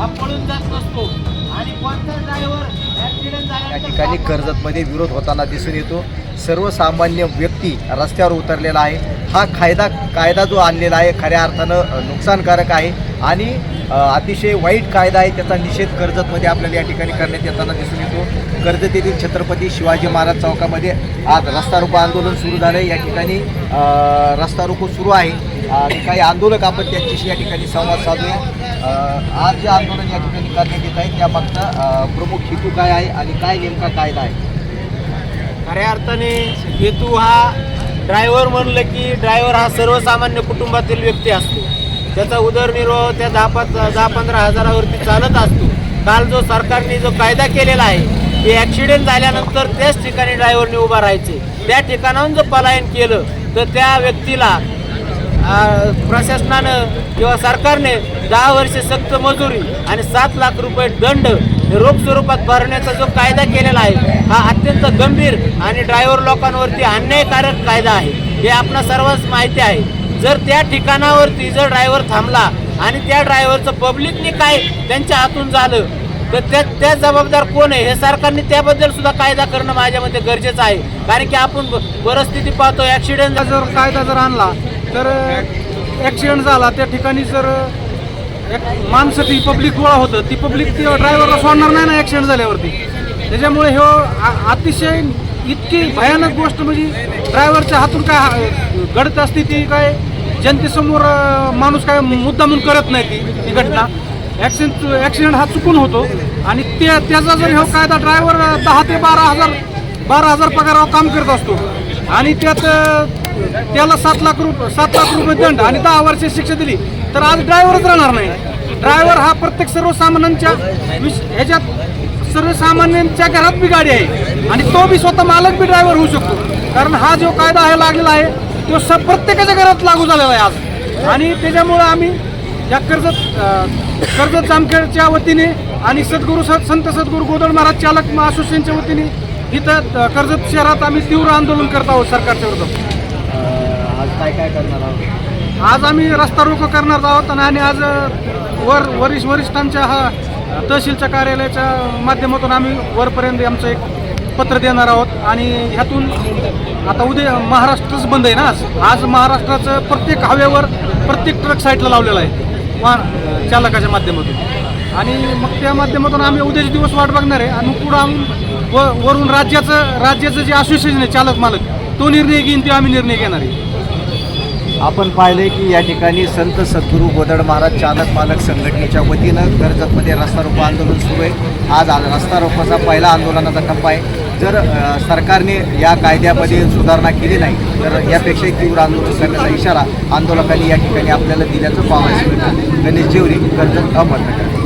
हा पळून जात नसतो. आणि कोणता ड्रायव्हर ऍक्सिडेंट या ठिकाणी कर्जतमध्ये विरोध होताना दिसून येतो. सर्वसामान्य व्यक्ती रस्त्यावर उतरलेला आहे. हा कायदा कायदा जो आणलेला आहे खऱ्या अर्थानं नुकसानकारक आहे. आणि अतिशय वाईट कायदा आहे त्याचा निषेध कर्जतमध्ये आपल्याला या ठिकाणी करण्यात येताना दिसून येतो. कर्जत येथील छत्रपती शिवाजी महाराज चौकामध्ये आज रस्ता रोको आंदोलन सुरू झालं आहे या ठिकाणी रस्ता रोको सुरू आहे. आणि काही आंदोलक आपण त्यांच्याशी या ठिकाणी संवाद साधूया. आज जे आंदोलन या ठिकाणी करण्यात येत आहे त्यामागचा प्रमुख हेतू काय आहे आणि काय नेमका कायदा आहे? खऱ्या अर्थाने हेतू हा ड्रायव्हर म्हणलं की ड्रायव्हर हा सर्वसामान्य कुटुंबातील व्यक्ती असतो. त्याचा उदरनिर्वाह त्या दहा पाच दहा पंधरा हजारावरती चालत असतो. काल जो सरकारने जो कायदा केलेला आहे की ॲक्सिडेंट झाल्यानंतर त्याच ठिकाणी ड्रायव्हरने उभा राहायचे. त्या ठिकाणाहून जर पलायन केलं तर त्या व्यक्तीला प्रशासनानं किंवा सरकारने दहा वर्षे सक्त मजुरी आणि सात लाख रुपये दंड रोख स्वरूपात भरण्याचा जो कायदा केलेला आहे हा अत्यंत गंभीर आणि ड्रायव्हर लोकांवरती अन्यायकारक कायदा आहे. हे आपणा सर्वांस माहिती आहे. जर त्या ठिकाणावरती जर ड्रायव्हर थांबला आणि त्या ड्रायव्हरचं पब्लिकने काय त्यांच्या हातून झालं तर त्या त्या जबाबदार कोण आहे? हे सरकारने त्याबद्दल सुद्धा कायदा करणं माझ्या मते गरजेचं आहे. कारण की आपण परिस्थिती पाहतो ॲक्सिडेंट जर कायदा जर आणला तर ॲक्सिडेंट झाला त्या ठिकाणी जर एक माणसं ती पब्लिक गोळा होतं. ती पब्लिक ती ड्रायव्हरला सोडणार नाही ना ॲक्सिडेंट झाल्यावरती. त्याच्यामुळे हे अतिशय इतकी भयानक गोष्ट म्हणजे ड्रायव्हरच्या हातून काय हा- घडत असते ती काय जनतेसमोर माणूस काय मुद्दा म्हणून करत नाही ती ती घटना. ॲक्सिडेंट ॲक्सिडेंट हा चुकून होतो. आणि ते त्याचा जर हा कायदा ड्रायव्हर दहा ते बारा हजार बारा हजार पगारावर काम करत असतो. आणि त्यात त्याला सात लाख रुपये सात लाख रुपये दंड आणि दहा वर्ष शिक्षा दिली. तर आज ड्रायव्हरच राहणार नाही. ड्रायव्हर हा प्रत्येक सर्वसामान्यांच्या ह्याच्यात सर्वसामान्यांच्या घरात बी गाडी आहे. आणि तो बी स्वतः मालक बी ड्रायव्हर होऊ शकतो. कारण हा जो कायदा आहे लागलेला आहे तो स प्रत्येकाच्या घरात लागू झालेला आहे आज. आणि त्याच्यामुळं आम्ही या कर्जत कर्ज कर्जत जामखेडच्या वतीने आणि सद्गुरू सद संत सद्गुरू गोदळ महाराज चालक असोसिएशनच्या वतीने इथं कर्जत शहरात आम्ही तीव्र आंदोलन करत आहोत सरकारच्या विरोधात आज काय काय करणार आहोत? आज आम्ही रस्ता रोको करणार आहोत आणि आणि आज वर वरिष्ठ वरिष्ठांच्या हा तहसीलच्या कार्यालयाच्या माध्यमातून आम्ही वरपर्यंत आमचं एक पत्र देणार आहोत. आणि ह्यातून आता उद्या महाराष्ट्रच बंद आहे ना आज. आज महाराष्ट्राचं प्रत्येक हवेवर प्रत्येक ट्रक साईडला लावलेला आहे. वाहन चालकाच्या माध्यमातून. आणि मग त्या माध्यमातून आम्ही उद्याचे दिवस वाट बघणार आहे. आणि पुढं आम्ही व वरून राज्याचं राज्याचं जे असोसिएशन आहे चालक मालक तो निर्णय घेईन ते आम्ही निर्णय घेणार आहे. आपण पाहिलं की या ठिकाणी संत सद्गुरू गोदड महाराज चालक मालक संघटनेच्या वतीनं कर्जतमध्ये रस्ता रोको आंदोलन सुरू आहे. आज रस्ता रोकोचा पहिला आंदोलनाचा टप्पा आहे. जर सरकारने या कायद्यामध्ये सुधारणा केली नाही तर यापेक्षाही तीव्र आंदोलन करण्याचा इशारा आंदोलकांनी या ठिकाणी आपल्याला दिल्याचं पाहायचं मिळतं. गणेश जेवरी कर्जत अहमदनगर.